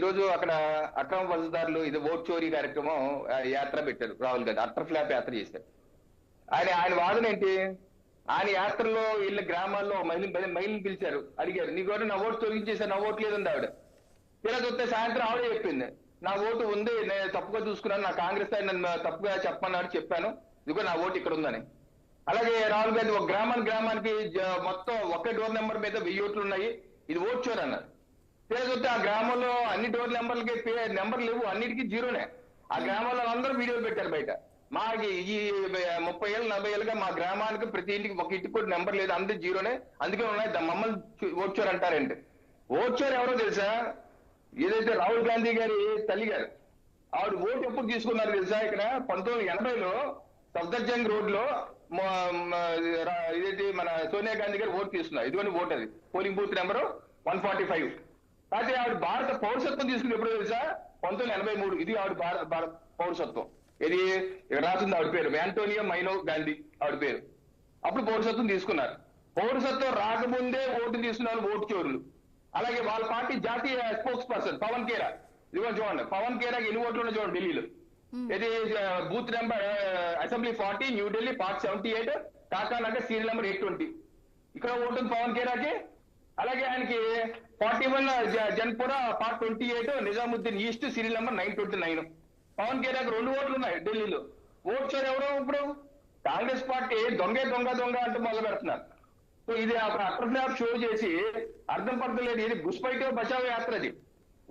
రోజు అక్కడ అక్రమ వలసదారులు ఇది ఓట్ చోరీ కార్యక్రమం ఆ, యాత్ర పెట్టారు రాహుల్ గాంధీ. అట్టర్ ఫ్లాప్ యాత్ర చేశారు. ఆయన ఆయన వాదన ఏంటి? ఆయన యాత్రలో వీళ్ళ గ్రామాల్లో మహిళ మహిళని పిలిచారు అడిగారు నీకు కూడా నా ఓటు తొలగించేశారు నా ఓటు లేదండి ఆవిడ. ఇలా చూస్తే సాయంత్రం ఆవిడ చెప్పింది నా ఓటు ఉంది నేను తప్పుగా చూసుకున్నాను నా కాంగ్రెస్ ఆయన నన్ను తప్పుగా చెప్పమన్నాడు చెప్పాను ఇదిగో నా ఓటు ఇక్కడ ఉందని. అలాగే రాహుల్ గాంధీ ఒక గ్రామానికి గ్రామానికి మొత్తం ఒకే డోర్ నెంబర్ మీద వెయ్యి ఓట్లు ఉన్నాయి ఇది ఓట్ చోర్ అన్నారు. తీరా ఆ గ్రామంలో అన్ని డోర్ నెంబర్లకి పే- నెంబర్ లేవు అన్నిటికీ జీరోనే. ఆ గ్రామంలో అందరూ వీడియోలు పెట్టారు బయట. మాకి ఈ ముప్పై ఏళ్ళు నలభై ఏళ్ళుగా మా గ్రామానికి ప్రతి ఇంటికి ఒక ఇంటికి కూడా నెంబర్ లేదు అందరూ జీరోనే. అందుకే ఉన్నాయి మమ్మల్ని ఓడ్చారు అంటారండి. ఓడ్చారు ఎవరో తెలుసా? ఏదైతే రాహుల్ గాంధీ గారి తల్లి గారు. ఆవిడ ఓటు ఎప్పుడు తీసుకున్నారు తెలుసా? ఇక్కడ పంతొమ్మిది ఎనభైలో సఫ్దర్జంగ్ రోడ్లో మ- ఇదేంటి మన సోనియా గాంధీ గారు ఓటు తీసుకున్నారు. ఇదిగోని ఓటు అది polling booth number one forty five. అయితే ఆవిడ భారత పౌరసత్వం తీసుకుని ఎప్పుడు తెలుసా? పంతొమ్మిది ఎనభై మూడు. ఇది ఆవిడ భారత భారత పౌరసత్వం. ఇది ఇక్కడ రాసింది ఆవిడ పేరు. యాంటోనియో మైనో గాంధీ ఆవిడ పేరు. అప్పుడు పౌరసత్వం తీసుకున్నారు. పౌరసత్వం రాకముందే ఓటు తీసుకున్నారు ఓటు చోరులు అలాగే వాళ్ళ పార్టీ జాతీయ స్పోక్స్ పర్సన్ పవన్ కేరా ఇదిగో చూడండి. పవన్ కేరాకి ఎన్ని ఓట్లు ఉన్నాయి చూడండి ఢిల్లీలో. ఇది booth number assembly forty New Delhi part seventy eight Kaka Nagar serial number eight twenty. ఇక్కడ ఓటుంది పవన్ కేరాకి అలాగే ఆయనకి forty one Jangpura part twenty eight Nizamuddin east serial number nine twenty nine. Pawan కేరాకి రెండు ఓట్లు ఉన్నాయి ఢిల్లీలో. ఓట్ షేర్ ఎవరు ఇప్పుడు? కాంగ్రెస్ పార్టీ దొంగే దొంగ దొంగ అంటూ మొదలు పెడుతున్నారు. సో ఇది అక్కడ ఫ్లాప్ షో చేసి అర్థం పడతలేదు ఇది గుస్పైటో బచావ్ యాత్ర అది.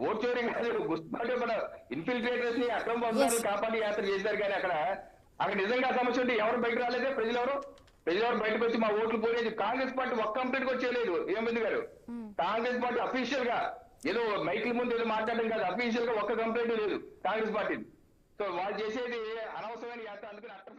ఓట్ చోరీ కాదు గుస్పైటో మన ఇన్ఫిల్ట్రేటర్స్ని అక్రమ Yes. కాపాడి యాత్ర చేశారు కానీ అక్కడ అక్కడ నిజంగా సమస్య ఉంటే ఎవరు బయట రాలేదే? ప్రజలు ఎవరు ప్రజలు బయటకు వచ్చి మా ఓట్లు పోలేదు. కాంగ్రెస్ పార్టీ ఒక్క కంప్లీట్గా వచ్చేయలేదు ఏమంది గారు? కాంగ్రెస్ పార్టీ అఫీషియల్గా ఏదో మైకిల్ ముందు ఏదో మాట్లాడడం కాదు. అఫీషియల్గా ఒక్క కంప్లైంట్ లేదు కాంగ్రెస్ పార్టీ సో వాళ్ళు చేసేది అనవసరమైన యాత్ర. అందుకని అట్టర్